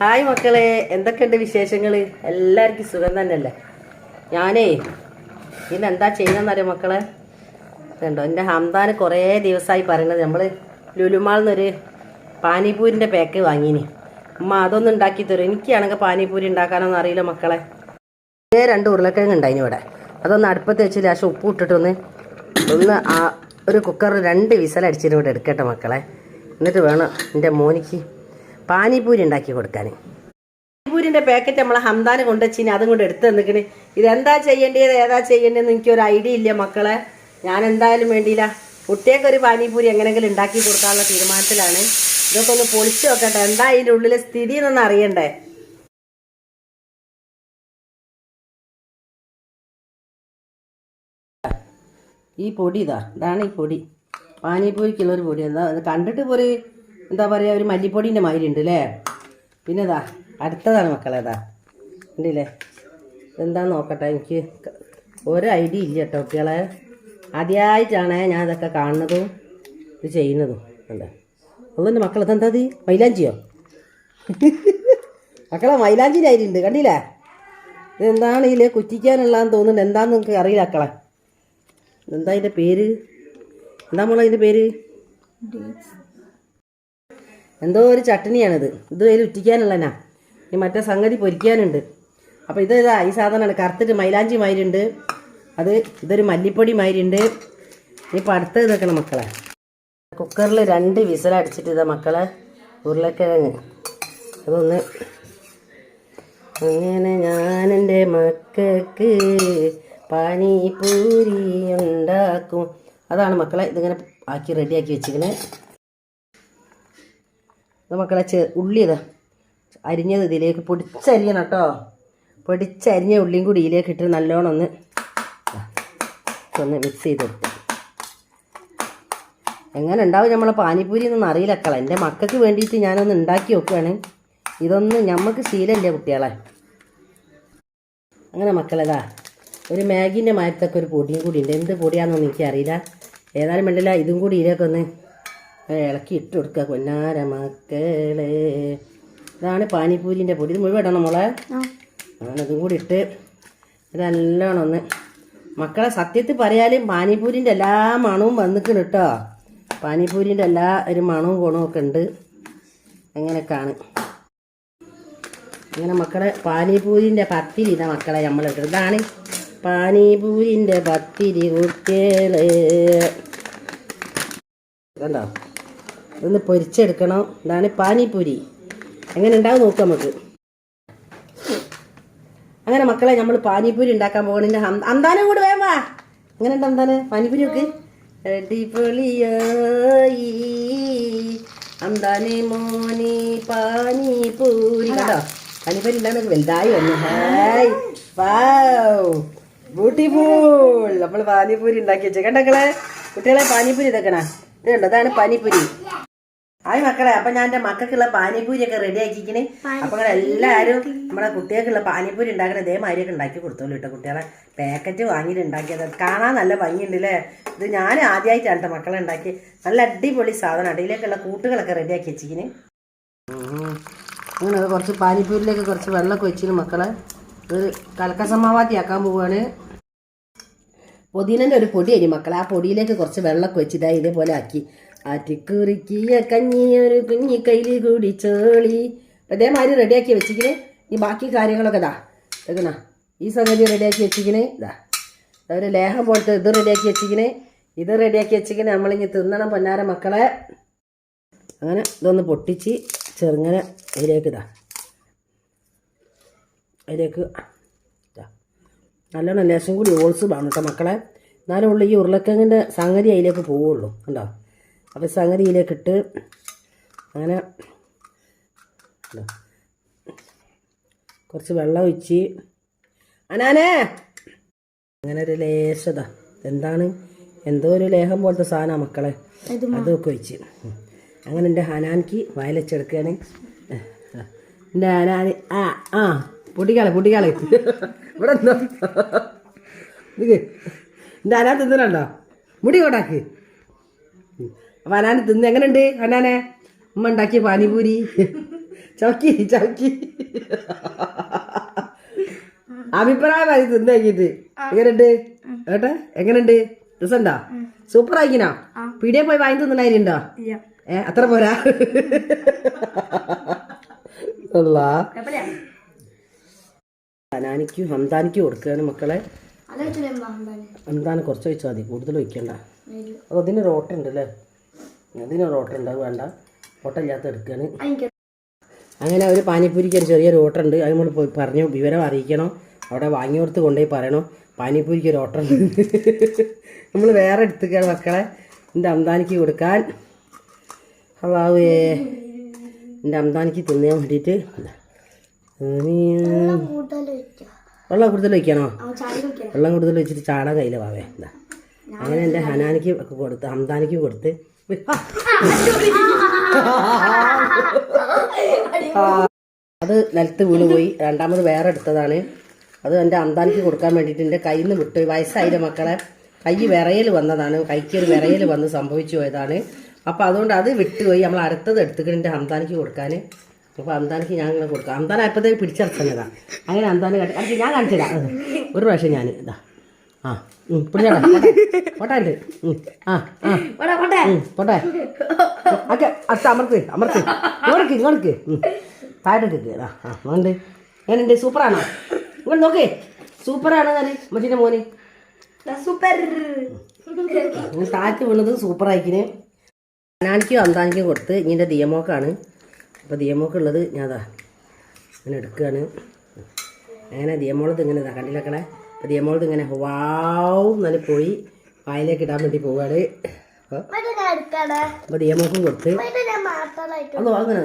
Hi മക്കളെ എന്തൊക്കെയുണ്ട് വിശേഷങ്ങൾ എല്ലാവർക്കും സുഖം തന്നെയല്ലേ? ഞാനേ ഇന്ന് എന്താ ചെയ്യുന്നതെന്നറിയോ മക്കളെ? കണ്ടോ എന്റെ ഹംദാന് കുറേ ദിവസമായി പറയുന്നത് നമ്മൾ ലുലുമാളിന്നൊരു പാനിപൂരിന്റെ പാക്ക് വാങ്ങിനി. അമ്മ അതൊന്നും ഉണ്ടാക്കി തരും. എനിക്കാണെങ്കിൽ പാനിപൂരി ഉണ്ടാക്കാനൊന്നും അറിയില്ല മക്കളെ. ഇതേ രണ്ട് ഉരുളക്കിഴങ്ങ് ഉണ്ടായിന് ഇവിടെ. അതൊന്ന് അടുപ്പത്ത് വെച്ച് ലാശം ഉപ്പ് ഇട്ടിട്ടൊന്ന് ഒന്ന് ഒരു കുക്കറിൽ രണ്ട് വിസലടിച്ചിട്ട് ഇവിടെ എടുക്കട്ടെ മക്കളെ. എന്നിട്ട് വേണം എന്റെ മോനിക്ക് പാനിപൂരി ഉണ്ടാക്കി കൊടുക്കാൻ പാനിപൂരിന്റെ പാക്കറ്റ് നമ്മളെ ഹംദാന് കൊണ്ടുവച്ചിന് അതും കൊണ്ട് എടുത്ത് തന്നിക്കണ്. ഇതെന്താ ചെയ്യേണ്ടത് ഏതാ ചെയ്യേണ്ടതെന്ന് എനിക്കൊരു ഐഡിയ ഇല്ല മക്കളെ. ഞാൻ എന്തായാലും വേണ്ടിയില്ല കുട്ടിയൊക്കെ പാനിപൂരി എങ്ങനെയെങ്കിലും ഉണ്ടാക്കി കൊടുക്കാനുള്ള തീരുമാനത്തിലാണ്. ഇതൊക്കെ ഒന്ന് പൊളിച്ചു നോക്കട്ടെ. എന്താ അതിന്റെ ഉള്ളിലെ സ്ഥിതി എന്നൊന്ന് അറിയണ്ടേ? ഈ പൊടി ഇതാ ഇതാണ് ഈ പൊടി. പാനിപൂരിക്കുള്ളൊരു പൊടി. എന്താ കണ്ടിട്ട് ഒരു എന്താ പറയുക ഒരു മല്ലിപ്പൊടീന്റെ മാതിരി ഉണ്ട് അല്ലേ പിന്നെ ഇതാ അടുത്തതാണ് മക്കളെ അതാ ഉണ്ടല്ലേ എന്താന്ന് നോക്കട്ടെ എനിക്ക് ഒരു ഐഡിയ ഇല്ല കേട്ടോ കുട്ടികളെ. ആദ്യമായിട്ടാണ് ഞാൻ ഇതൊക്കെ കാണുന്നതും ഇത് ചെയ്യുന്നതും. എന്താ അതുകൊണ്ട് മക്കൾ ഇതെന്താ ഇത്? മൈലാഞ്ചിയോ? മക്കളെ മൈലാഞ്ചിന്റെ അരിയുണ്ട് കണ്ടില്ലേ? ഇതെന്താണ് ഇതിൽ കുറ്റിക്കാനുള്ളതെന്ന് തോന്നുന്നുണ്ട്. എന്താന്ന് നിങ്ങൾക്ക് അറിയില്ല മക്കളെ? എന്താ അതിന്റെ പേര്? എന്താ മോളെ അതിന്റെ പേര്? എന്തോ ഒരു ചട്ടണിയാണിത്. ഇത് അതിൽ ഉറ്റിക്കാനുള്ളനാ. ഈ മറ്റേ സംഗതി പൊരിക്കാനുണ്ട്. അപ്പോൾ ഇത് ഇതാ ഈ സാധനമാണ്. കറുത്തിട്ട് മൈലാഞ്ചി മാരിണ്ട് അത് ഇതൊരു മല്ലിപ്പൊടി മാരിണ്ട് ഇനിയിപ്പോൾ അടുത്തത് നിൽക്കണം മക്കളെ. കുക്കറിൽ രണ്ട് വിസലടിച്ചിട്ട് ഇതാ മക്കളെ ഉരുളക്കിഴങ്ങ്. അതൊന്ന് അങ്ങനെ ഞാനെന്റെ മക്കൾക്ക് പാനിപൂരി ഉണ്ടാക്കും. അതാണ് മക്കളെ ഇതിങ്ങനെ ആക്കി റെഡിയാക്കി വെച്ചിരിക്കണേ. ഇത് മക്കളെ ചെ ഉള്ളി ഇതാ. അരിഞ്ഞത് ഇതിലേക്ക് പൊടിച്ചരിയണം കേട്ടോ. പൊടിച്ചരിഞ്ഞ ഉള്ളിയും കൂടി ഇതിലേക്ക് ഇട്ട് നല്ലോണം ഒന്ന് ഒന്ന് മിക്സ് ചെയ്തെടുത്ത്. എങ്ങനെ ഉണ്ടാവും നമ്മളെ പാനിപ്പൂരി എന്നൊന്നും അറിയില്ല എന്റെ മക്കൾക്ക് വേണ്ടിയിട്ട് ഞാനൊന്ന് ഉണ്ടാക്കി നോക്കുകയാണ് ഇതൊന്നും നമുക്ക് ശീലമില്ല കുട്ടികളെ. അങ്ങനെ മക്കളേതാ ഒരു മാഗിന്റെ മാരത്തൊക്കെ ഒരു പൊടിയും കൂടി ഉണ്ട്. എന്ത് പൊടിയാണെന്നൊന്നും എനിക്കറിയില്ല. ഏതായാലും വേണ്ടില്ല ഇതും കൂടി ഇതിലേക്ക് ഒന്ന് ഇളക്കി ഇട്ട് കൊടുക്കുക കൊന്നാര മക്കളെ. ഇതാണ് പാനിപ്പൂരിന്റെ പൊടി. ഇത് മുഴുവൻ ഇടണം മോളെ. ഇതും കൂടി ഇട്ട് ഇതെല്ലാം നല്ലോണം ഒന്ന്. മക്കളെ സത്യത്തിൽ പറയാലും പാനിപ്പൂരിന്റെ എല്ലാ മണവും വന്നിക്കണം കേട്ടോ. പാനിപ്പൂരിന്റെ എല്ലാ ഒരു മണവും ഗുണവും ഒക്കെ ഉണ്ട്. അങ്ങനെയൊക്കെയാണ് അങ്ങനെ മക്കളെ പാനിപൂരിന്റെ പത്തിരി ഇതാ മക്കളെ നമ്മൾ ഇട്ടത്. ഇതാണ് പാനിപൂരിന്റെ പത്തിരി കുട്ടികളെ. കണ്ടോ? ഇതൊന്ന് പൊരിച്ചെടുക്കണം. ഇതാണ് പാനിപ്പൂരി. എങ്ങനെ ഉണ്ടാവും നോക്കാം നമുക്ക്. അങ്ങനെ മക്കളെ നമ്മൾ പാനിപ്പൂരി ഉണ്ടാക്കാൻ പോകണില്ല അന്താനം കൂടെ വേവാ എങ്ങനെ ഉണ്ട് അന്താന്? പാനിപ്പൂരി ഒക്കെ? അടിപൊളിയായി. അന്താനെ മോനെ പാനിപൂരി കണ്ടോ? പാനിപൂരി ഉണ്ടാകുന്ന വലുതായി വന്നു. ഹായ്. വാവ്. ബ്യൂട്ടിഫുൾ. നമ്മൾ പാനിപൂരി ഉണ്ടാക്കി വെച്ചേ. കണ്ടക്കളെ കുട്ടികളെ പാനിപ്പൂരി ഇതൊക്കെ ഇത് കണ്ടോ അതാണ് പാനിപൂരി ഹായ് മക്കളെ അപ്പൊ ഞാൻ എന്റെ മക്കൾക്കുള്ള പാനിപൂരി ഒക്കെ റെഡി ആക്കിക്കണ് അപ്പൊ എല്ലാരും നമ്മുടെ കുട്ടികൾക്കുള്ള പാനിപൂരി ഉണ്ടാക്കുന്ന ഇതേമാതിരിയൊക്കെ ഉണ്ടാക്കി കൊടുത്തോളൂ കേട്ടോ കുട്ടികളെ. പാക്കറ്റ് വാങ്ങിയിട്ട് ഉണ്ടാക്കിയത്. കാണാൻ നല്ല ഭംഗിയുണ്ട് അല്ലേ ഇത് ഞാൻ ആദ്യമായിട്ടാണ് കേട്ടോ മക്കളെ ഉണ്ടാക്കി. നല്ല അടിപൊളി സാധനം. അടിയിലേക്കുള്ള കൂട്ടുകളൊക്കെ റെഡി ആക്കി വെച്ചിക്കിന് അങ്ങനെ കുറച്ച് പാനിപ്പൂരിലേക്ക് കുറച്ച് വെള്ളമൊക്കെ വെച്ചിന് മക്കളെ. ഒരു കലക്കസമാവാത്തി ആക്കാൻ പോവുകയാണ് പുതിനന്റെ ഒരു പൊടി അരി മക്കളെ. ആ പൊടിയിലേക്ക് കുറച്ച് വെള്ളമൊക്കെ വെച്ചിട്ടാ ഇതേപോലെ ആക്കി. ആറ്റിക്കുറിക്കിയ കഞ്ഞി ഒരു കുഞ്ഞി കയ്യിൽ കൂടി ചോളി. അപ്പം ഇതേമാതിരി റെഡിയാക്കി വെച്ചിക്കണേ ഈ ബാക്കി കാര്യങ്ങളൊക്കെ ഇതാ. എടുക്കണ ഈ സംഗതി റെഡിയാക്കി വെച്ചിക്കണേ ഇതാ. ഒരു ലേഹം പോലത്തെ ഇത് റെഡിയാക്കി വെച്ചിക്കണേ ഇത് റെഡിയാക്കി വെച്ചിക്കണേ നമ്മളിങ്ങനെ തിന്നണം പൊന്നാര മക്കളെ. അങ്ങനെ ഇതൊന്ന് പൊട്ടിച്ച് ചെറുങ്ങനെ അതിലേക്ക് ഇതാ. അതിലേക്ക് നല്ലോണം ലേശം കൂടി ഓൾസ് വേണം കേട്ടോ മക്കളെ. എന്നാലും ഉള്ളു ഈ ഉരുളക്കിഴങ്ങിന്റെ സംഗതി അതിലേക്ക് പോവുള്ളൂ. കണ്ടോ? അപ്പോൾ സംഗതിയിലേക്ക് ഇട്ട് അങ്ങനെ കുറച്ച് വെള്ളം ഒഴിച്ച് അനാനേ! അങ്ങനെ ഒരു ലേശത എന്താണ്? എന്തോ ഒരു ലേഹം പോലത്തെ സാധനം മക്കളെ. അതൊക്കെ ഒഴിച്ച്. അങ്ങനെ എന്റെ ഹനാൻക്ക് വയലച്ചെടുക്കുകയാണ്. എന്റെ ഹനാൻ ആ ആ പൊട്ടിക്കാളെ പൊട്ടിക്കാളെ. ഇവിടെ എന്തോ എന്റെ ഹനാൻ തിന്നലുണ്ടോ? മുടി കൊണ്ടാക്ക്. അപ്പം ഹനാൻ തിന്ന്. എങ്ങനെയുണ്ട് ഹനാനെ ഉമ്മ ഉണ്ടാക്കിയ പാനിപൂരി. ചവക്കി ചവക്കി അഭിപ്രായം അത് തിന്നേക്കിട്ട് എങ്ങനെയുണ്ട്? ഏട്ടെ എങ്ങനെയുണ്ട്? രസണ്ടാ സൂപ്പർ ആയിക്കിനാ? പീടിയെ പോയി വാങ്ങി തിന്നണായിരുണ്ടോ ഏ അത്ര പോരാ. ഹനാനിക്കും ഹംദാനിക്കും കൊടുക്കുകയാണ് മക്കളെ. ഹംദാന്? കുറച്ച് വെച്ചാൽ മതി. കൂടുതൽ വയ്ക്കണ്ട അതിന് റോട്ടുണ്ടല്ലേ അതിനൊരു ഓട്ടം ഉണ്ട് അത് വേണ്ട. ഓട്ടം ഇല്ലാത്ത എടുക്കുകയാണ് അങ്ങനെ ഒരു പാനിപ്പൂരിക്ക് ഒരു ചെറിയൊരു ഓട്ടം ഉണ്ട്. അത് നമ്മൾ പോയി പറഞ്ഞു വിവരം അറിയിക്കണം. അവിടെ വാങ്ങി കൊടുത്ത് കൊണ്ടുപോയി പറയണം. പാനിപ്പൂരിക്ക് ഒരു ഓട്ടം ഉണ്ട്. നമ്മൾ വേറെ എടുത്തുകയാണ് മക്കളെ. എന്റെ അംദാനിക്ക് കൊടുക്കാൻ. അള്ളാവേ എന്റെ അംദാനിക്ക് തിന്നാൻ വേണ്ടിയിട്ട്. വെള്ളം കൂടുതൽ വയ്ക്കണോ വെള്ളം കൂടുതൽ വെച്ചിട്ട് ചാടാൻ കയ്യിലാവേ എന്താ അങ്ങനെ എന്റെ ഹനാനിക്ക് കൊടുത്ത് ഹംദാനിക്ക് കൊടുത്ത് അത് നിലത്ത് വീണുപോയി. രണ്ടാമത് വേറെ എടുത്തതാണ് അത് എന്റെ അന്താനിക്ക് കൊടുക്കാൻ വേണ്ടിയിട്ട് എന്റെ കയ്യിൽ നിന്ന് വിട്ടു വയസ്സായില്ല മക്കളെ? കൈ വിറയൽ വന്നതാണ്. കൈക്ക് ഒരു വിറയൽ വന്ന് സംഭവിച്ചു പോയതാണ്. അപ്പോൾ അതുകൊണ്ട് അത് വിട്ടുപോയി. നമ്മൾ അടുത്തത് എടുത്തുകൊണ്ട് എന്റെ അന്താനിക്ക് കൊടുക്കാൻ. അപ്പോൾ അന്താനിക്ക് ഞാൻ ഇങ്ങനെ കൊടുക്കാം. അന്താൻ അപ്പോഴത്തേക്ക് പിടിച്ചിറക്കുന്നതാണ് അങ്ങനെ അന്താന കാട്ടി ഞാൻ കാണിച്ചില്ല ഒരു പ്രാവശ്യം ഞാൻ ഇതാ. ആ. പോട്ടെ ആ ആ. ഉം, പോട്ടെ. ഓക്കെ അടുത്ത അമർത്ത് അമർത്ത് ഇങ്ങോട്ട് ഇങ്ങോട്ട് താഴോട്ട് ആ ആ ഉണ്ട് എങ്ങനെയുണ്ട് സൂപ്പറാണോ? ഇങ്ങോട്ട് നോക്കേ. സൂപ്പറാണ് ഞാൻ മറ്റേ മോന്. സൂപ്പർ. താഴത്ത് വീണത് സൂപ്പറായിക്കിന്. അനാനിക്കും അന്താനിക്കും കൊടുത്ത് ഇതിന്റെ ദിയമോക്കാണ്. അപ്പോൾ ദിയമോക്കുള്ളത് ഞാൻ അതാ ഇങ്ങനെ എടുക്കുകയാണ്. അങ്ങനെ ദിയമോളത് ഇങ്ങനെ കണ്ടില്ലക്കണേ എമൗണ്ട് ഇങ്ങനെ വാവ് നല്ല പോയി വായിലേക്ക് ഇടാൻ വേണ്ടി പോവാണ്. അപ്പോൾ എടുക്കാണ്. അപ്പോൾ ദിയമോക്കും കൊടുത്ത്. അതോ അങ്ങനെ